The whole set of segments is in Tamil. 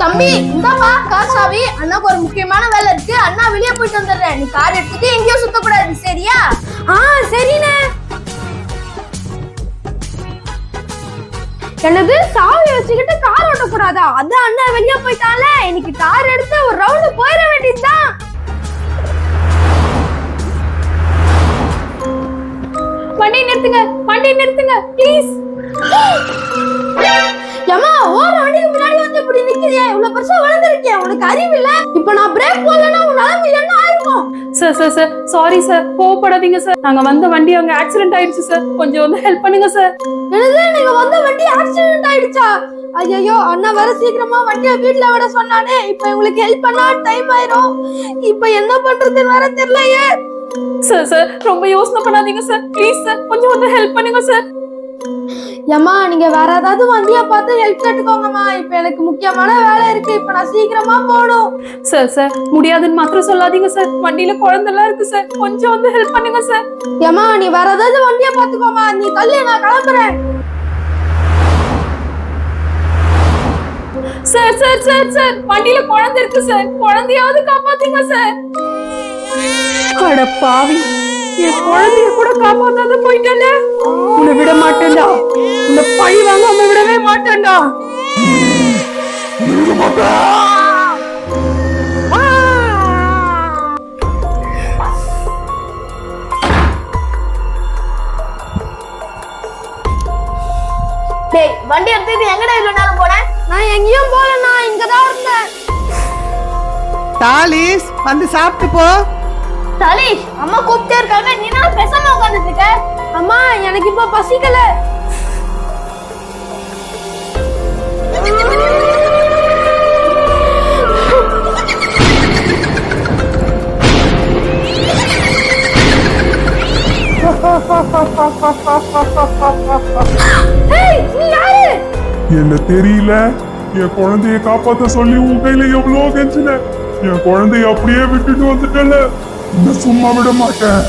தம்பி இந்தாப்பா கார் சாவி அண்ணாக்கு ஒரு முக்கியமான வேலை இருக்கு. அண்ணா வெளியே போயிட்டு வந்துடுறேன். நீ கார் எடுத்துட்டு எங்கேயும் சுத்தக்கூடாது சரியா? ஆ சரிண்ணே. எனது சாவி வச்சுக்கிட்டு கார் ஓட்டக்கூடாதா? அதான் அண்ணா வெளியே போயிட்டால இன்னைக்கு கார் எடுத்து ஒரு ரவுண்டு போயிட வேண்டியதுதான் வண்டியை நிறுத்துங்க வண்டியை நிறுத்துங்க ப்ளீஸ் ஏமா ஓர வண்டிக்கு முன்னாடி வந்து இப்படி நிக்கிறியே? இவ்வளவு பெருசா வளர்ந்துருக்கே உனக்கு அறிவு இல்ல? இப்ப நான் பிரேக் போடலன்னா உன் நிலைமை என்ன ஆயிருக்கும் sir sir sir sorry sir கோவப்படாதீங்க சார் நாங்க வந்த வண்டி அங்க ஆக்சிடென்ட் ஆயிடுச்சு சார் கொஞ்சம் வந்து ஹெல்ப் பண்ணுங்க சார் என்னது? நீங்க வந்த வண்டி ஆக்சிடென்ட் ஆயிடுச்சா? ஐயோ அண்ணா வர சீக்கிரமா வண்டியை வீட்ல விட சொன்னானே. இப்ப உங்களுக்கு ஹெல்ப் பண்ணா டைம் ஆயிரும். இப்ப என்ன பண்றதுன்னு வர தெரியலையே. சார் சார் ரொம்ப யோசனை பண்ணாதீங்க சார் ப்ளீஸ் சார் கொஞ்சம் வந்து ஹெல்ப் பண்ணுங்க சார் ஏம்மா நீங்க வேற ஏதாவது வண்டியா பார்த்து ஹெல்ப் கேட்டுக்கோங்கம்மா இப்ப எனக்கு முக்கியமான வேலை இருக்கு. இப்ப நான் சீக்கிரமா போகணும். சார் சார் முடியாதுன்னு மாத்திரம் சொல்லாதீங்க சார் வண்டியில குழந்தைலாம் இருக்கு சார் கொஞ்சம் வந்து ஹெல்ப் பண்ணுங்க சார் ஏம்மா நீ வேற ஏதாவது வண்டியா பாத்துக்கோமா நீ தள்ளு நான் கிளம்புறேன். சார் சார் சார் சார் வண்டியில குழந்தை இருக்கு சார் குழந்தையாவது காப்பாத்துங்க சார் அட பாவி. என் குழந்தைய கூட காப்பாத்தாத போயிட்டல உன்னை விட மாட்டேன்டா. டேய் வண்டி எடுத்துட்டு எங்கடா இவ்வளவு நேரம் நான் எங்கேயும் போல நான் இங்கதான் இருந்தேன். தாலிஸ் வந்து சாப்பிட்டு போ. சலீஷ் அம்மா கூப்பிட்டே இருக்காங்க. நீ என்ன பேசாம உட்காந்துட்டு இருக்க? அம்மா எனக்கு இப்ப பசிக்கல. என்ன தெரியல? என் குழந்தைய காப்பாத்த சொல்லி உன் கையில எவ்வளவு கெஞ்சின. என் குழந்தைய அப்படியே விட்டுட்டு வந்துட்டல இன்னும் சும்மா விட மாட்டேன்.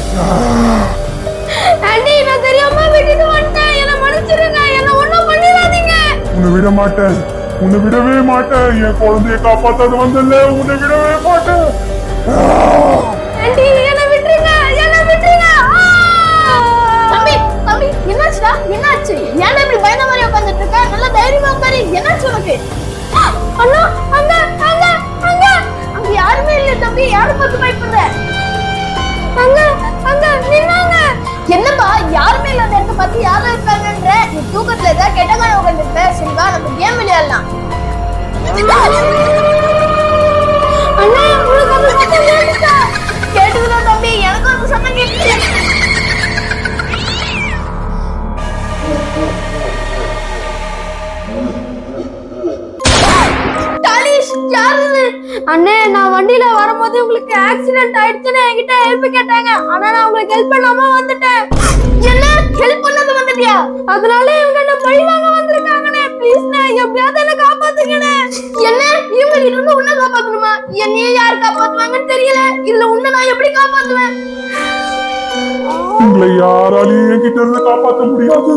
உன்னை விட மாட்டேன். உன்னை விடவே மாட்டேன். என் குழந்தைய காப்பாத்தாத வந்தல உன்னை விடவே மாட்டேன். என்னாச்சு உனக்கு? அண்ணா அங்க அங்க அங்க. அங்க யாருமே இல்ல தம்பி. யாரு பார்த்து பயப்படுற? அங்க அங்க நின்னாங்க என்னப்பா யாருமே இல்லாத இடத்த பார்த்து யாரும் இருக்காங்கன்ற? நீ தூக்கத்துல ஏதாவது கெட்ட காலம் சரி வா அண்ணே நான் வண்டியில வரும்போது உங்களுக்கு ஆக்சிடென்ட் ஆயிடுச்சுன்னு என்கிட்ட ஹெல்ப் கேட்டாங்க. ஆனா நான் உங்களுக்கு ஹெல்ப் பண்ணாம வந்துட்டேன். என்ன? ஹெல்ப் பண்ணது வந்துட்டியா? அதனால இவங்க என்ன பழி வாங்க வந்திருக்காங்கண்ணே. ப்ளீஸ்ண்ணே எப்படியாவது என்ன காப்பாத்துங்கண்ணே. என்ன? இவங்க இருந்து உன்னை காப்பாத்தணுமா? என்னையே யார் காப்பாத்துவாங்கன்னு தெரியல. இதுல உன்னை நான் எப்படி காப்பாத்துவேன்? உங்களை யாராலையும் என்கிட்ட இருந்து காப்பாற்ற முடியாது.